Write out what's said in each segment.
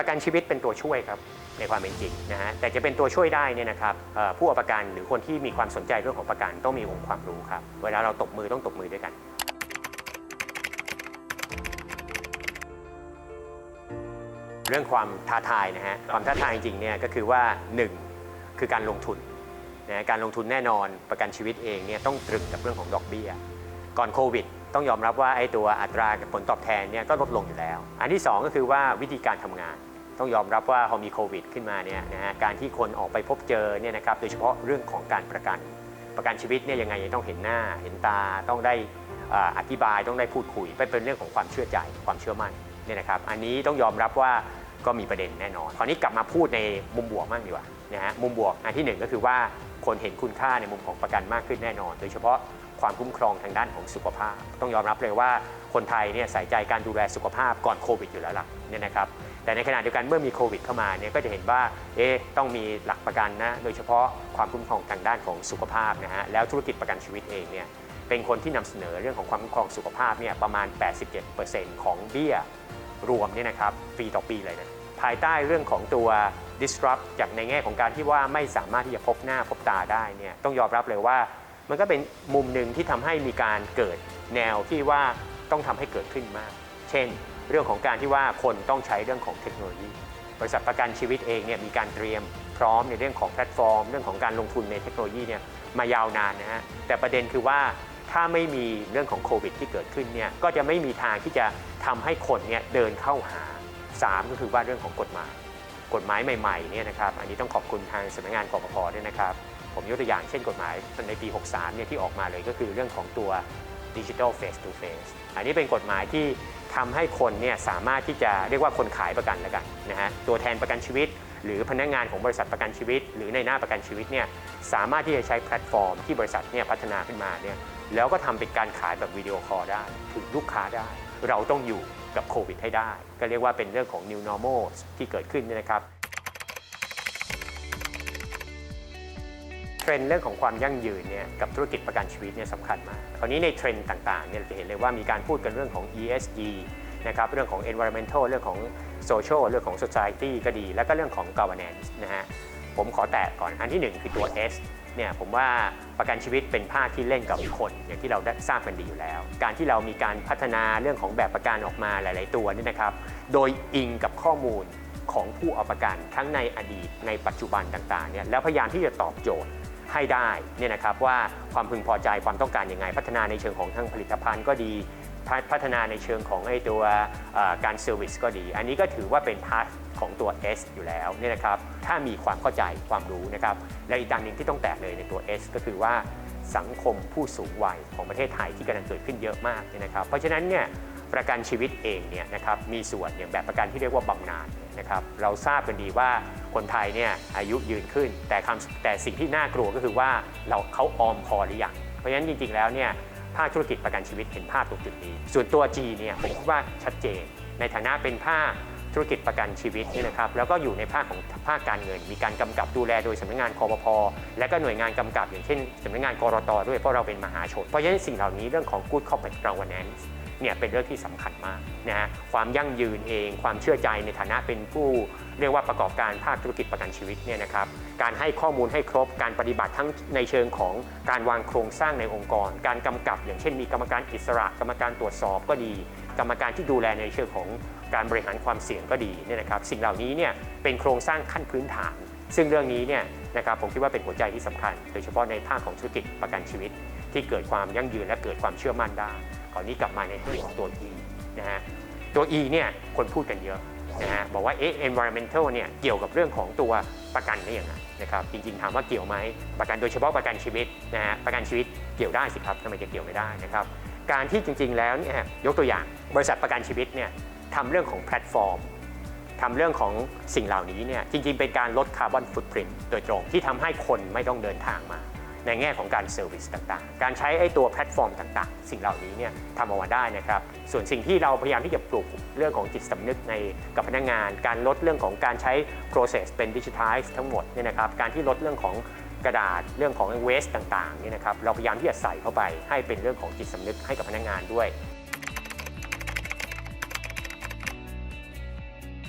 ประกันชีวิตเป็นตัวช่วยครับในความเป็นจริงนะฮะแต่จะเป็นตัวช่วยได้เนี่ยนะครับผู้เอาประกันหรือคนที่มีความสนใจเรื่องของประกันต้องมีองค์ความรู้ครับ เวลาเราตบมือต้องตบมือด้วยกันเรื่องความท้าทายนะฮะความท้าทายจริงเนี่ยก็คือว่า 1 คือการลงทุนนะการลงทุนแน่นอนประกันชีวิตเองเนี่ยต้องตรึงกับเรื่องของดอกเบี้ย ก่อนโควิด ต้องยอมรับว่าไอ้ตัวอัตราผลตอบแทนเนี่ยก็ลดลงอยู่แล้ว อันที่ 2 ก็คือว่าวิธีการทำงาน ต้องยอมรับว่าพอมีโควิดขึ้นมาเนี่ยนะฮะการที่คนออกไปพบเจอเนี่ยนะครับโดยเฉพาะเรื่องของการประกัน ประกันชีวิตเนี่ยยังไงต้องเห็นหน้าเห็นตาต้องได้อธิบายต้องได้พูดคุยไปเป็นเรื่องของความเชื่อใจความเชื่อมั่นเนี่ยนะครับอันนี้ต้องยอมรับว่าก็มีประเด็นแน่นอนคราวนี้กลับมาพูดในมุมบวกมากดีกว่านะฮะมุมบวกอันที่หนึ่งก็คือว่าคนเห็นคุณค่าในมุมของประกันมากขึ้นแน่นอน โดยเฉพาะความคุ้มครองทางด้านของสุขภาพ ต้องยอมรับเลยว่าคนไทยเนี่ยใส่ใจการดูแลสุขภาพก่อนโควิดอยู่แล้วล่ะเนี่ยนะครับ แต่ในขณะเดียวกันเมื่อมีโควิดเข้ามาเนี่ยก็จะเห็นว่าเอ๊ต้องมีหลักประกันนะโดยเฉพาะความคุ้มครองทางด้านของสุขภาพนะฮะแล้วธุรกิจประกันชีวิตเองเนี่ยเป็นคนที่นำเสนอเรื่องของความคุ้มครองสุขภาพเนี่ยประมาณ 87%ของเบี้ยรวมเนี่ยนะครับปีต่อปีเลยนะภายใต้เรื่องของตัว disrupt จากในแง่ของการที่ว่าไม่สามารถที่จะพบหน้าพบตาได้เนี่ยต้องยอมรับเลยว่า มันก็เป็นมุมหนึ่งที่ทำให้มีการเกิดแนวที่ว่าต้องทำให้เกิดขึ้นมาก เช่น เรื่องของการที่ว่าคนต้องใช้เรื่องของเทคโนโลยี บริษัทประกันชีวิตเองเนี่ยมีการเตรียมพร้อมในเรื่องของแพลตฟอร์ม เรื่องของการลงทุนในเทคโนโลยีเนี่ยมายาวนานนะฮะแต่ประเด็นคือว่าถ้าไม่มีเรื่องของโควิดที่เกิดขึ้นเนี่ยก็จะไม่มีทางที่จะทำให้คนเนี่ยเดินเข้าหา 3 ก็คือว่าเรื่องของกฎหมาย กฎหมายใหม่ๆเนี่ยนะครับอันนี้ต้องขอบคุณทางสำนักงานกปภด้วยนะครับ ผมยกตัวอย่างเช่นกฎหมายในปี 63เนี่ยที่ออกมาเลยก็คือเรื่องของตัว Digital Face to Face อันนี้เป็นกฎหมายที่ ทำให้คนเนี่ยสามารถที่จะเรียกว่าคนขายประกันแล้วกันนะฮะตัวแทนประกันชีวิต หรือพนักงานของบริษัทประกันชีวิต หรือในหน้าประกันชีวิตเนี่ยสามารถที่จะใช้แพลตฟอร์มที่บริษัทเนี่ยพัฒนาขึ้นมาเนี่ยแล้วก็ทำเป็นการขายแบบวิดีโอคอลได้ถึงลูกค้าได้ เราต้องอยู่กับโควิดให้ได้ ก็เรียกว่าเป็นเรื่องของ new normal ที่เกิดขึ้นนี่นะครับ เทรนด์เรื่องของความยั่งยืนเนี่ยกับธุรกิจประกันชีวิตเนี่ยสำคัญมากคราวนี้ในเทรนด์ต่างๆเนี่ยเราจะเห็นเลยว่ามีการพูดกันเรื่องของ ESG นะครับเรื่องของ environmental เรื่องของ social เรื่องของ society ก็ดี แล้วก็เรื่องของ governance นะฮะผมขอแตะก่อนอันที่หนึ่งคือตัว S เนี่ยผมว่าประกันชีวิตเป็นภาคที่เล่นกับคนอย่างที่เราได้ทราบกันดีอยู่แล้ว การที่เรามีการพัฒนาเรื่องของแบบประกันออกมาหลาย ๆ ตัวนี่นะครับ โดยอิงกับข้อมูลของผู้เอาประกันทั้งในอดีตในปัจจุบันต่าง ๆ เนี่ยแล้วพยายามที่จะตอบโจทย์ ให้ได้เนี่ยนะครับว่าความพึงพอใจความต้องการยังไง พัฒนาในเชิงของทั้งผลิตภัณฑ์ก็ดี พัฒนาในเชิงของไอ้ตัวการเซอร์วิสก็ดี อันนี้ก็ถือว่าเป็นพาร์ทของตัว S อยู่แล้วเนี่ยนะครับถ้ามีความเข้าใจความรู้นะครับและอีกด้านหนึ่งที่ต้องแตะเลยในตัว S ก็คือว่าสังคมผู้สูงวัยของประเทศไทยที่กำลังเกิดขึ้นเยอะมากเนี่ยนะครับเพราะฉะนั้นเนี่ย ประกันชีวิตเองเนี่ยนะครับมีส่วนอย่างแบบประกันที่เรียกว่าบำนาญนะครับเราทราบกันดีว่าคนไทยเนี่ยอายุยืนขึ้น แต่คำแต่สิ่งที่น่ากลัวก็คือว่าเราเขาออมพอหรือยังเพราะฉะนั้นจริงๆแล้วเนี่ยภาคธุรกิจประกันชีวิตเห็นภาพตรงจุดนี้ ส่วนตัว G เนี่ยผมคิดว่าชัดเจน ในฐานะเป็นภาคธุรกิจประกันชีวิตนี่นะครับแล้วก็อยู่ในภาคของภาคการเงิน มีการกำกับดูแลโดยสำนักงานคอปพและก็หน่วยงานกำกับอย่างเช่นสำนักงานกรตด้วยเพราะเราเป็นมหาชน เพราะฉะนั้นสิ่งเหล่านี้เรื่องของ good corporate governance เนี่ยเป็นเรื่องที่สำคัญมากนะฮะความยั่งยืนเอง ความเชื่อใจในฐานะเป็นผู้เรียกว่าประกอบการภาคธุรกิจประกันชีวิตเนี่ยนะครับการให้ข้อมูลให้ครบการปฏิบัติทั้งในเชิงของการวางโครงสร้างในองค์กร การกำกับ อย่างเช่นมีกรรมการอิสระ กรรมการตรวจสอบก็ดี กรรมการที่ดูแลในเชิงของการบริหารความเสี่ยงก็ดีเนี่ยนะครับสิ่งเหล่านี้เนี่ยเป็นโครงสร้างขั้นพื้นฐาน ซึ่งเรื่องนี้เนี่ยนะครับผมคิดว่าเป็นหัวใจที่สำคัญ โดยเฉพาะในภาคของธุรกิจประกันชีวิต ที่เกิดความยั่งยืนและเกิดความเชื่อมั่นได้ คราวนี้กลับมาในเรื่องของตัว E นะฮะตัว E เนี่ยคนพูดกันเยอะนะฮะบอกว่าเอ๊ะ environmental เนี่ยเกี่ยวกับเรื่องของตัวประกันได้ยังไงนะครับจริงๆถามว่าเกี่ยวไหมประกันโดยเฉพาะประกันชีวิตนะฮะประกันชีวิตเกี่ยวได้สิครับทำไมจะเกี่ยวไม่ได้นะครับการที่จริงๆแล้วเนี่ยยกตัวอย่างบริษัทประกันชีวิตเนี่ยทำเรื่องของแพลตฟอร์มทำเรื่องของสิ่งเหล่านี้เนี่ยจริงๆ เป็นการลดคาร์บอนฟุตพิ้นโดยตรงที่ทำให้คนไม่ต้องเดินทางมา ในแง่ของการเซอร์วิสต่างๆ การใช้ไอ้ตัวแพลตฟอร์มต่างๆ สิ่งเหล่านี้เนี่ยทำออกมาได้นะครับ ส่วนสิ่งที่เราพยายามที่จะปลูกเรื่องของจิตสำนึกในกับพนักงาน การลดเรื่องของการใช้ process เป็นดิจิทัลทั้งหมดเนี่ยนะครับ การที่ลดเรื่องของกระดาษเรื่องของ waste ต่างๆเนี่ยนะครับเราพยายามที่จะใส่เข้าไปให้เป็นเรื่องของจิตสำนึกให้กับพนักงานด้วย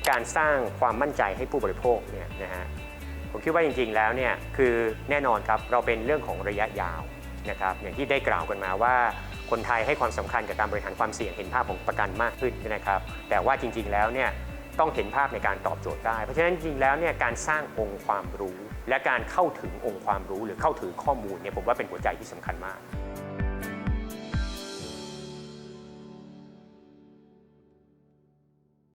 การสร้างความมั่นใจให้ผู้บริโภคเนี่ยนะฮะ ผมคิดว่าจริงๆแล้วเนี่ยคือแน่นอนครับเราเป็นเรื่องของระยะยาวนะครับอย่างที่ได้กล่าวกันมาว่าคนไทยให้ความสำคัญกับการบริหารความเสี่ยงเห็นภาพของประกันมากขึ้นนะครับ แต่ว่าจริงๆแล้วเนี่ยต้องเห็นภาพในการตอบโจทย์ได้ เพราะฉะนั้นจริงๆแล้วเนี่ยการสร้างองค์ความรู้ และการเข้าถึงองค์ความรู้หรือเข้าถึงข้อมูลเนี่ยผมว่าเป็นหัวใจที่สำคัญมาก